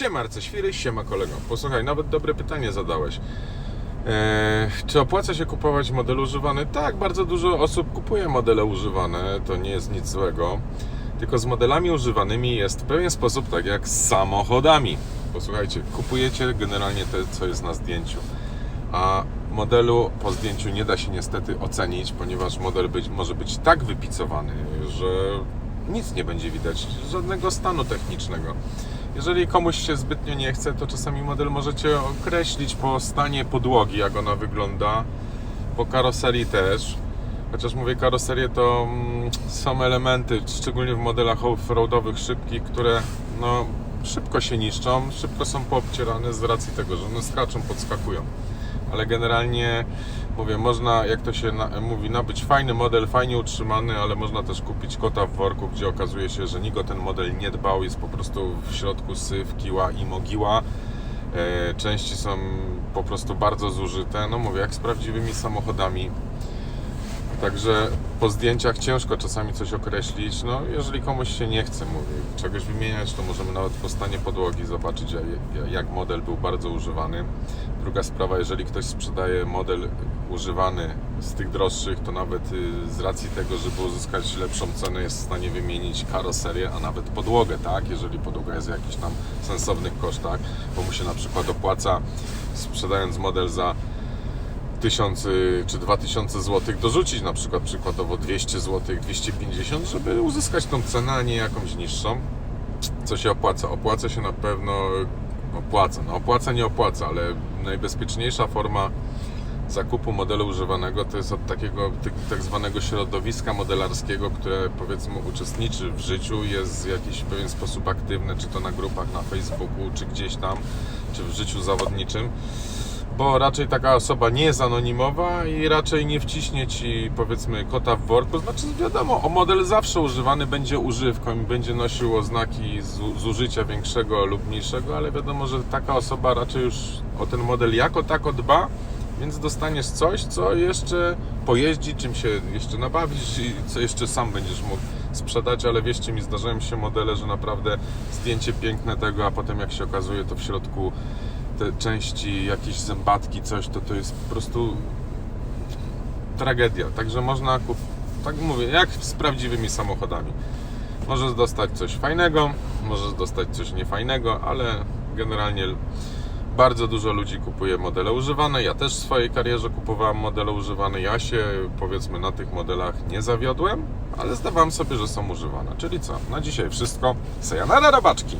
Siema Arceświry, siema kolego. Posłuchaj, nawet dobre pytanie zadałeś. Eee, czy opłaca się kupować model używany? Tak, bardzo dużo osób kupuje modele używane, to nie jest nic złego. Tylko z modelami używanymi jest w pewien sposób tak jak z samochodami. Posłuchajcie, kupujecie generalnie to, co jest na zdjęciu. A modelu po zdjęciu nie da się niestety ocenić, ponieważ model być, może być tak wypicowany, że nic nie będzie widać, żadnego stanu technicznego. Jeżeli komuś się zbytnio nie chce, to czasami model możecie określić po stanie podłogi, jak ona wygląda, po karoserii też. Chociaż mówię karoserię, to mm, są elementy, szczególnie w modelach off-roadowych szybkich, które no, szybko się niszczą, szybko są poobcierane z racji tego, że one skaczą, podskakują. Ale generalnie mówię, można, jak to się na, mówi, nabyć fajny model, fajnie utrzymany, ale można też kupić kota w worku, gdzie okazuje się, że nikt o ten model nie dbał, jest po prostu w środku syf, kiła i mogiła. E, części są po prostu bardzo zużyte. No mówię, jak z prawdziwymi samochodami. Także po zdjęciach ciężko czasami coś określić. No, jeżeli komuś się nie chce mówię, czegoś wymieniać, to możemy nawet po stanie podłogi zobaczyć, jak- model był bardzo używany. Druga sprawa, jeżeli ktoś sprzedaje model używany z tych droższych, to nawet y, z racji tego, żeby uzyskać lepszą cenę, jest w stanie wymienić karoserię, a nawet podłogę, tak? Jeżeli podłoga jest w jakichś tam sensownych kosztach, bo mu się na przykład opłaca sprzedając model za 1000 y, czy 2000 zł dorzucić na przykład przykładowo 200 zł, 250, żeby uzyskać tą cenę, a nie jakąś niższą. Co się opłaca? Opłaca się na pewno opłaca. No opłaca nie opłaca, ale najbezpieczniejsza forma zakupu modelu używanego to jest od takiego tak zwanego środowiska modelarskiego, które powiedzmy uczestniczy w życiu, jest w jakiś pewien sposób aktywne, czy to na grupach na Facebooku, czy gdzieś tam, czy w życiu zawodniczym bo raczej taka osoba nie jest anonimowa i raczej nie wciśnie ci powiedzmy kota w worku. Znaczy wiadomo, o model zawsze używany będzie używką i będzie nosił oznaki zu- zużycia większego lub mniejszego, ale wiadomo, że taka osoba raczej już o ten model jako tako dba, więc dostaniesz coś, co jeszcze pojeździ, czym się jeszcze nabawisz i co jeszcze sam będziesz mógł sprzedać, ale wierzcie mi, zdarzają się modele, że naprawdę zdjęcie piękne tego, a potem jak się okazuje, to w środku te części, jakieś zębatki, coś, to to jest po prostu tragedia. Także można, kup... tak mówię, jak z prawdziwymi samochodami. Możesz dostać coś fajnego, możesz dostać coś niefajnego, ale generalnie bardzo dużo ludzi kupuje modele używane. Ja też w swojej karierze kupowałem modele używane. Ja się powiedzmy na tych modelach nie zawiodłem, ale zdawałem sobie, że są używane. Czyli co? Na dzisiaj wszystko. Sayonara rabaczki!